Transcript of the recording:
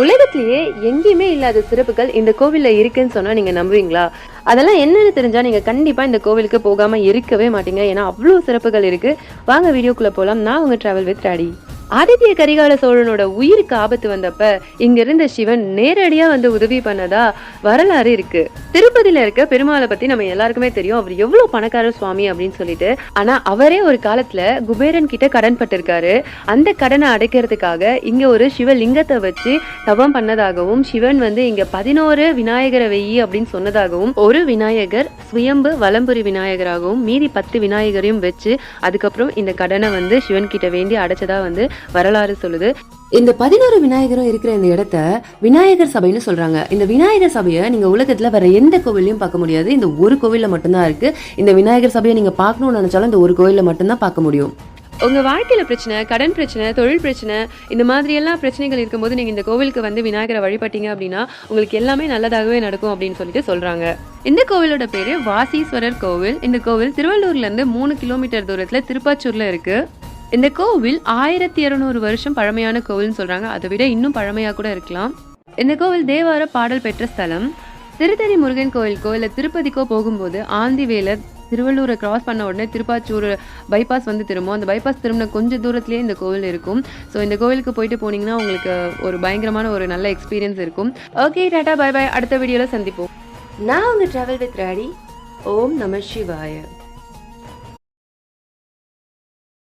உலகத்திலேயே எங்கேயுமே இல்லாத சிறப்புகள் இந்த கோவில்ல இருக்குன்னு சொன்னா நீங்க நம்புவீங்களா? அதெல்லாம் என்னன்னு தெரிஞ்சா நீங்க கண்டிப்பா இந்த கோவிலுக்கு போகாம இருக்கவே மாட்டீங்க. ஏன்னா அவ்வளோ சிறப்புகள் இருக்கு. வாங்க வீடியோக்குள்ள போலாம். நான் உங்க travel with Rady Aditya Karikala சோழனோட உயிருக்கு ஆபத்து வந்தப்ப இங்க இருந்த சிவன் நேரடியா வந்து உதவி பண்ணதா வரலாறு இருக்கு. திருப்பதியில இருக்க பெருமாளை பத்தி நம்ம எல்லாருக்குமே தெரியும். அவர் எவ்வளவு பணக்கார சுவாமி அப்படின்னு சொல்லிட்டு. ஆனா அவரே ஒரு காலத்துல குபேரன் கிட்ட கடன் பட்டிருக்காரு. அந்த கடனை அடைக்கிறதுக்காக இங்க ஒரு சிவலிங்கத்தை வச்சு தவம் பண்ணதாகவும் சிவன் வந்து இங்க பதினோரு விநாயகரை வெயி அப்படின்னு சொன்னதாகவும் ஒரு விநாயகர் சுயம்பு வலம்புரி விநாயகராகவும் மீதி பத்து விநாயகரையும் வச்சு அதுக்கப்புறம் இந்த கடனை வந்து சிவன் கிட்ட வேண்டி அடைச்சதா வந்து வரலாறு சொல்லுது. இந்த பதினோரு விநாயகரும் இருக்கிற இந்த இடத்த விநாயகர் சபைன்னு சொல்றாங்க. இந்த விநாயகர் சபையை நீங்க உலகத்துல வேற எந்த கோவிலையும் பார்க்க முடியாது. இந்த ஒரு கோவில்ல மட்டும்தான் இருக்கு. இந்த விநாயகர் சபையை நீங்க பார்க்கணும்னு நினைச்சாலும் இந்த ஒரு கோவில்ல மட்டும்தான் பார்க்க முடியும். உங்க வாழ்க்கையில பிரச்சனை கடன் பிரச்சனை தொழில் பிரச்சனை இந்த மாதிரி எல்லாம் பிரச்சனைகள் இருக்கும்போது நீங்க இந்த கோவிலுக்கு வந்து விநாயகரை வழிபட்டீங்க அப்படின்னா உங்களுக்கு எல்லாமே நல்லதாகவே நடக்கும் அப்படின்னு சொல்லிட்டு சொல்றாங்க. இந்த கோவிலோட பேரு வாசீஸ்வரர் கோவில். இந்த கோவில் திருவள்ளூர்ல இருந்து மூணு கிலோமீட்டர் தூரத்துல திருப்பாச்சூர்ல இருக்கு. இந்த கோவில் ஆயிரத்தி இருநூறு வருஷம் பழமையான கோவில்னு சொல்றாங்க. அதை விட இன்னும் பழமையா கூட இருக்கலாம். இந்த கோவில் தேவார பாடல் பெற்ற ஸ்தலம். திருத்தணி முருகன் கோவில் இல்லை திருப்பதிக்கோ போகும்போது ஆந்திவேலர் திருவள்ளூரை கிராஸ் பண்ண உடனே திருப்பாச்சூர் பைபாஸ் வந்து திரும்பும். அந்த பைபாஸ் திரும்பின கொஞ்சம் தூரத்துலேயே இந்த கோவில் இருக்கும். ஸோ இந்த கோவிலுக்கு போயிட்டு போனீங்கன்னா உங்களுக்கு ஒரு பயங்கரமான ஒரு நல்ல எக்ஸ்பீரியன்ஸ் இருக்கும். ஓகே டாட்டா பை பாய் அடுத்த வீடியோவில் சந்திப்போம். நான் உங்கள் ட்ராவல் வித் ராடி ஓம் நம சிவாய.